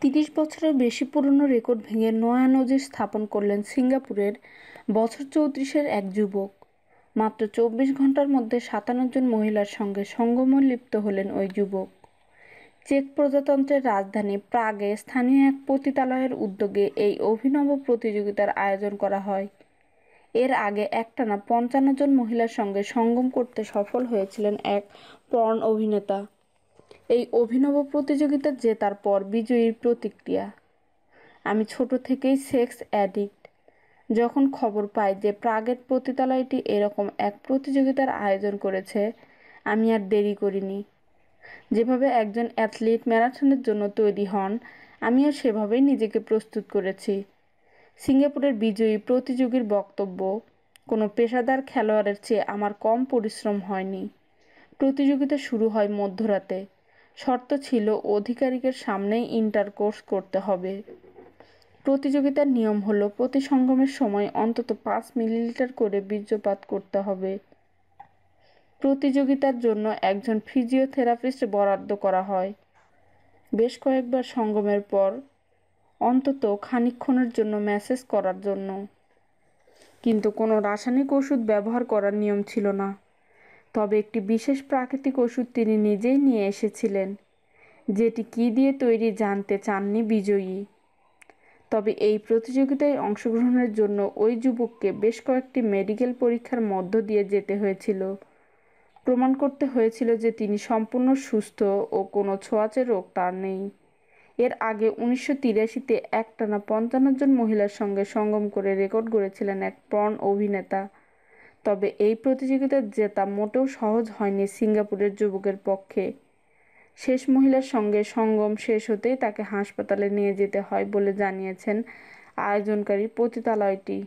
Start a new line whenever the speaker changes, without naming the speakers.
তিরিশ বছরের বেশি পুরনো রেকর্ড ভেঙে নয়া নজির স্থাপন করলেন সিঙ্গাপুরের বছর চৌত্রিশের এক যুবক। মাত্র চব্বিশ ঘণ্টার মধ্যে সাতান্ন জন মহিলার সঙ্গে সঙ্গমে লিপ্ত হলেন ওই যুবক। চেক প্রজাতন্ত্রের রাজধানী প্রাগে স্থানীয় এক পতিতালয়ের উদ্যোগে এই অভিনব প্রতিযোগিতার আয়োজন করা হয়। এর আগে একটানা পঞ্চান্ন জন মহিলার সঙ্গে সঙ্গম করতে সফল হয়েছিলেন এক পর্ন অভিনেতা। এই অভিনব প্রতিযোগিতা জেতার পর বিজয়ীর প্রতিক্রিয়া। আমি ছোট থেকেই সেক্স অ্যাডিক্ট। যখন খবর পাই যে প্রাগের পতিতালয়টি এরকম এক প্রতিযোগিতার আয়োজন করেছে, আমি আর দেরি করিনি। যেভাবে একজন অ্যাথলিট ম্যারাথনের জন্য তৈরি হন আমিও সেভাবেই নিজেকে প্রস্তুত করেছি। সিঙ্গাপুরের বিজয়ী প্রতিযোগীর বক্তব্য, কোনো পেশাদার খেলোয়াড়ের চেয়ে আমার কম পরিশ্রম হয়নি। প্রতিযোগিতা শুরু হয় মধ্যরাতে। শর্ত ছিল অধিকারিকের সামনেই ইন্টার কোর্স করতে হবে। প্রতিযোগিতার নিয়ম হলো প্রতি সঙ্গমের সময় অন্তত পাঁচ মিলিলিটার করে বীর্যপাত করতে হবে। প্রতিযোগিতার জন্য একজন ফিজিওথেরাপিস্ট বরাদ্দ করা হয়। বেশ কয়েকবার সঙ্গমের পর অন্তত খানিক্ষণের জন্য ম্যাসেজ করার জন্য। কিন্তু কোনো রাসায়নিক ওষুধ ব্যবহার করার নিয়ম ছিল না। তবে একটি বিশেষ প্রাকৃতিক ওষুধ তিনি নিজেই নিয়ে এসেছিলেন, যেটি কী দিয়ে তৈরি জানতে চাননি বিজয়ী। তবে এই প্রতিযোগিতায় অংশগ্রহণের জন্য ওই যুবককে বেশ কয়েকটি মেডিকেল পরীক্ষার মধ্য দিয়ে যেতে হয়েছিল। প্রমাণ করতে হয়েছিল যে তিনি সম্পূর্ণ সুস্থ ও কোনো ছোঁয়াচে রোগ তার নেই। এর আগে উনিশশো তিরাশিতে একটানা পঞ্চান্ন জন মহিলার সঙ্গে সঙ্গম করে রেকর্ড গড়েছিলেন এক পর্ন অভিনেতা। তবে এই প্রতিযোগিতা জেতা মোটেও সহজ হয়নি সিঙ্গাপুরের যুবকের পক্ষে। শেষ মহিলার সঙ্গে সঙ্গম শেষ হতেই তাকে হাসপাতালে নিয়ে যেতে হয় বলে জানিয়েছেন আয়োজনকারী পতিতালয়টি।